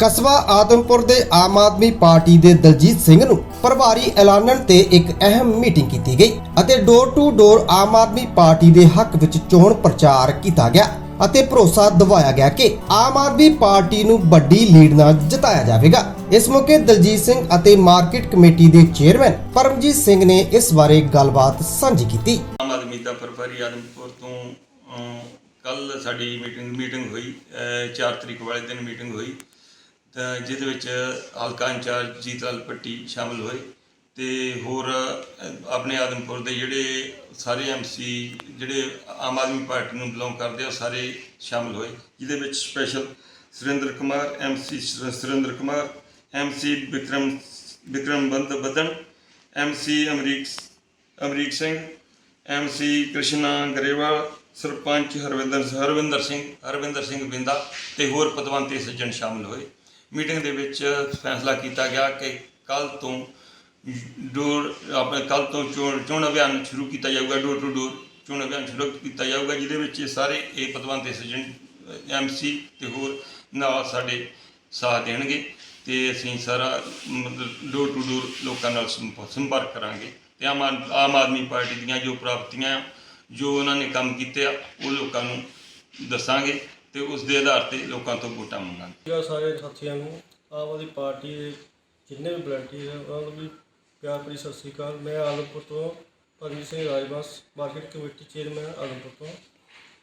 ਕਸਬਾ ਆਦਮਪੁਰ ਦੇ ਆਮ ਆਦਮੀ ਪਾਰਟੀ ਦੇ ਦਲਜੀਤ ਸਿੰਘ ਨੂੰ ਪ੍ਰਭਾਰੀ ਐਲਾਨਣ ਤੇ ਇੱਕ ਅਹਿਮ ਮੀਟਿੰਗ ਕੀਤੀ ਗਈ ਅਤੇ door to door Aam Aadmi party ਦੇ ਹੱਕ ਵਿੱਚ ਚੋਣ ਪ੍ਰਚਾਰ ਕੀਤਾ ਗਿਆ ਅਤੇ ਭਰੋਸਾ ਦਿਵਾਇਆ ਗਿਆ ਕਿ ਆਮ ਆਦਮੀ ਪਾਰਟੀ ਨੂੰ ਵੱਡੀ ਲੀਡ ਨਾਲ ਜਿਤਾਇਆ ਜਾਵੇਗਾ। ਇਸ ਮੌਕੇ ਦਲਜੀਤ ਸਿੰਘ ਅਤੇ ਮਾਰਕੀਟ ਕਮੇਟੀ ਦੇ ਚੇਅਰਮੈਨ ਪਰਮਜੀਤ ਸਿੰਘ ਨੇ ਇਸ ਬਾਰੇ ਗੱਲਬਾਤ ਸਾਂਝੀ ਕੀਤੀ। ਆਮ ਆਦਮੀ ਦਾ ਪ੍ਰਭਾਰੀ ਆਦਮਪੁਰ ਤੋਂ ਕੱਲ ਸਾਡੀ ਮੀਟਿੰਗ ਮੀਟਿੰਗ ਹੋਈ 4 ਤਰੀਕ ਵਾਲੇ ਦਿਨ ਮੀਟਿੰਗ ਹੋਈ। ਜਿਹਦੇ ਵਿੱਚ ਹਲਕਾ ਇੰਚਾਰਜ ਜੀਤਲਾਲ ਪੱਟੀ ਸ਼ਾਮਲ ਹੋਏ ਤੇ ਹੋਰ ਆਪਣੇ ਆਦਮਪੁਰ ਦੇ ਜਿਹੜੇ ਸਾਰੇ ਐਮਸੀ ਜਿਹੜੇ ਆਮ ਆਦਮੀ ਪਾਰਟੀ ਨੂੰ ਬਿਲੋਂਗ ਕਰਦੇ ਆ, ਉਹ ਸਾਰੇ ਸ਼ਾਮਲ ਹੋਏ। ਜਿਹਦੇ ਵਿੱਚ special Surinder Kumar MC Surinder Kumar MC Vikram Vikram ਬੰਦ ਬਦਨ ਐਮਸੀ ਅਮਰੀਕ ਅਮਰੀਕ ਸਿੰਘ ਐਮਸੀ ਕ੍ਰਿਸ਼ਨਾ ਗਰੇਵਾਲ, ਸਰਪੰਚ ਹਰਵਿੰਦਰ ਹਰਵਿੰਦਰ ਸਿੰਘ ਹਰਵਿੰਦਰ ਸਿੰਘ ਬਿੰਦਾ ਤੇ ਹੋਰ ਪਦਵੰਤੇ ਸੱਜਣ ਸ਼ਾਮਲ ਹੋਏ। ਮੀਟਿੰਗ ਦੇ ਵਿੱਚ ਫੈਸਲਾ ਕੀਤਾ ਗਿਆ ਕਿ ਕੱਲ ਤੋਂ ਡੋਰ, ਆਪਣੇ ਕੱਲ ਤੋਂ ਚੋਣ ਚੋਣ ਅਭਿਆਨ ਸ਼ੁਰੂ ਕੀਤਾ ਜਾਊਗਾ, ਡੋਰ ਟੂ ਡੋਰ ਚੋਣ ਅਭਿਆਨ ਸ਼ੁਰੂ ਕੀਤਾ ਜਾਊਗਾ, ਜਿਹਦੇ ਵਿੱਚ ਇਹ ਸਾਰੇ ਇਹ ਪਦਵੰਤੇ ਸੱਜਣ ਐਮਸੀ ਤੇ ਹੋਰ ਨਾਲ ਸਾਡੇ ਸਾਥ ਦੇਣਗੇ ਤੇ ਅਸੀਂ ਸਾਰਾ ਡੋਰ ਟੂ ਡੋਰ ਲੋਕਾਂ ਨਾਲ ਸੰਪ- ਸੰਪਰਕ ਕਰਾਂਗੇ ਤੇ ਆਮ ਆਦ- ਆਮ ਆਦਮੀ ਪਾਰਟੀ ਦੀਆਂ ਜੋ ਪ੍ਰਾਪਤੀਆਂ ਜੋ ਉਹਨਾਂ ਨੇ ਕੰਮ ਕੀਤੇ ਆ, ਉਹ ਲੋਕਾਂ ਨੂੰ ਦੱਸਾਂਗੇ ਤੇ ਉਸ ਦੇ ਆਧਾਰ ਤੇ ਲੋਕਾਂ ਤੋਂ ਵੋਟਾਂ ਮੰਗਾਂਗੇ। ਜੀ ਸਾਰੇ ਸਾਥੀਆਂ ਨੂੰ, ਆਮ ਆਦਮੀ ਪਾਰਟੀ ਦੇ ਜਿੰਨੇ ਵੀ ਵਲੰਟੀਅਰ ਹੈ ਉਹਨਾਂ ਨੂੰ ਵੀ ਪਿਆਰ ਭਰੀ ਸਤਿ ਸ੍ਰੀ ਅਕਾਲ। ਮੈਂ ਆਲਮਪੁਰ ਤੋਂ Paramjit Singh Rajbas market committee chairman, Alampur ਤੋਂ।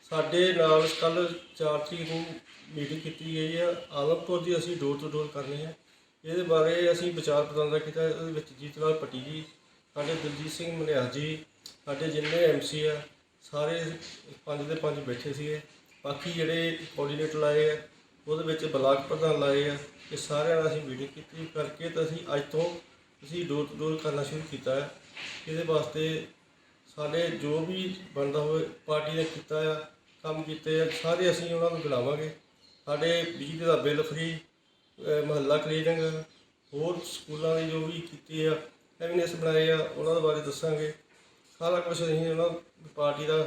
ਸਾਡੇ ਨਾਲ ਕੱਲ 4 ਤਰੀਕ ਨੂੰ ਮੀਟਿੰਗ ਕੀਤੀ ਗਈ ਹੈ। ਆਲਮਪੁਰ ਦੀ ਅਸੀਂ ਡੋਰ ਟੂ ਡੋਰ ਕਰਨੀ ਹੈ। ਇਹਦੇ ਬਾਰੇ ਅਸੀਂ ਵਿਚਾਰ ਪ੍ਰਦਾਨ ਕੀਤਾ। ਇਹਦੇ ਵਿੱਚ ਜੀਤਲਾਲ ਪੱਟੀ ਜੀ, ਸਾਡੇ ਦਿਲਜੀਤ ਸਿੰਘ ਮਨਿਆਰ ਜੀ, ਸਾਡੇ ਜਿੰਨੇ ਐਮਸੀ ਆ, ਸਾਰੇ ਪੰਜ ਦੇ ਪੰਜ ਬੈਠੇ ਸੀਗੇ। ਬਾਕੀ ਜਿਹੜੇ ਕੋਆਰਡੀਨੇਟਰ ਲਾਏ ਆ, ਉਹਦੇ ਵਿੱਚ ਬਲਾਕ ਪ੍ਰਧਾਨ ਲਾਏ ਆ, ਇਹ ਸਾਰਿਆਂ ਨਾਲ ਅਸੀਂ ਮੀਟਿੰਗ ਕੀਤੀ ਕਰਕੇ ਤਾਂ ਅਸੀਂ ਅੱਜ ਤੋਂ ਅਸੀਂ ਡੋਰ ਟੂ ਡੋਰ ਕਰਨਾ ਸ਼ੁਰੂ ਕੀਤਾ ਹੈ ਇਹਦੇ ਵਾਸਤੇ ਸਾਡੇ ਜੋ ਵੀ ਬਣਦਾ ਹੋਵੇ ਪਾਰਟੀ ਨੇ ਕੀਤਾ ਆ, ਕੰਮ ਕੀਤੇ ਆ, ਸਾਰੇ ਅਸੀਂ ਉਹਨਾਂ ਨੂੰ ਗਿਣਾਵਾਂਗੇ ਸਾਡੇ ਬਿਜਲੀ ਦਾ ਬਿੱਲ ਫ੍ਰੀ ਮਹੱਲਾ ਕਲੀਨਿੰਗ ਹੋਰ ਸਕੂਲਾਂ ਦੀ ਜੋ ਵੀ ਕੀਤੀ ਆ ਐਵੀਨੈਸ ਬਣਾਏ ਆ, ਉਹਨਾਂ ਦੇ ਬਾਰੇ ਦੱਸਾਂਗੇ। ਸਾਰਾ ਕੁਝ ਅਸੀਂ ਉਹਨਾਂ ਪਾਰਟੀ ਦਾ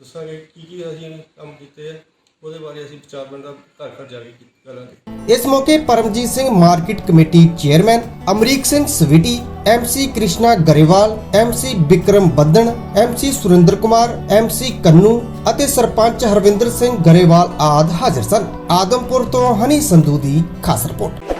ਦੱਸਾਂਗੇ ਕੀ ਕੀ ਅਸੀਂ ਕੰਮ ਕੀਤੇ ਆ। ਉਹਦੇ ਬਾਰੇ ਅਸੀਂ ਵਿਚਾਰ ਵਟਾਂਦਰਾ ਘਰ ਘਰ ਜਾ ਕੇ ਕਰਾਂਗੇ ਇਸ ਮੌਕੇ Paramjit Singh market committee chairman, Amrik Singh Sweety MC Krishna Grewal MC Vikram Baddan MC Surinder Kumar MC Kannu ਅਤੇ ਸਰਪੰਚ ਹਰਵਿੰਦਰ ਸਿੰਘ ਗਰੇਵਾਲ ਆਦ ਹਾਜ਼ਰ ਸਨ। ਆਦਮਪੁਰ ਤੋਂ ਹਨੀ ਸੰਧੂ ਦੀ ਖਾਸ ਰਿਪੋਰਟ।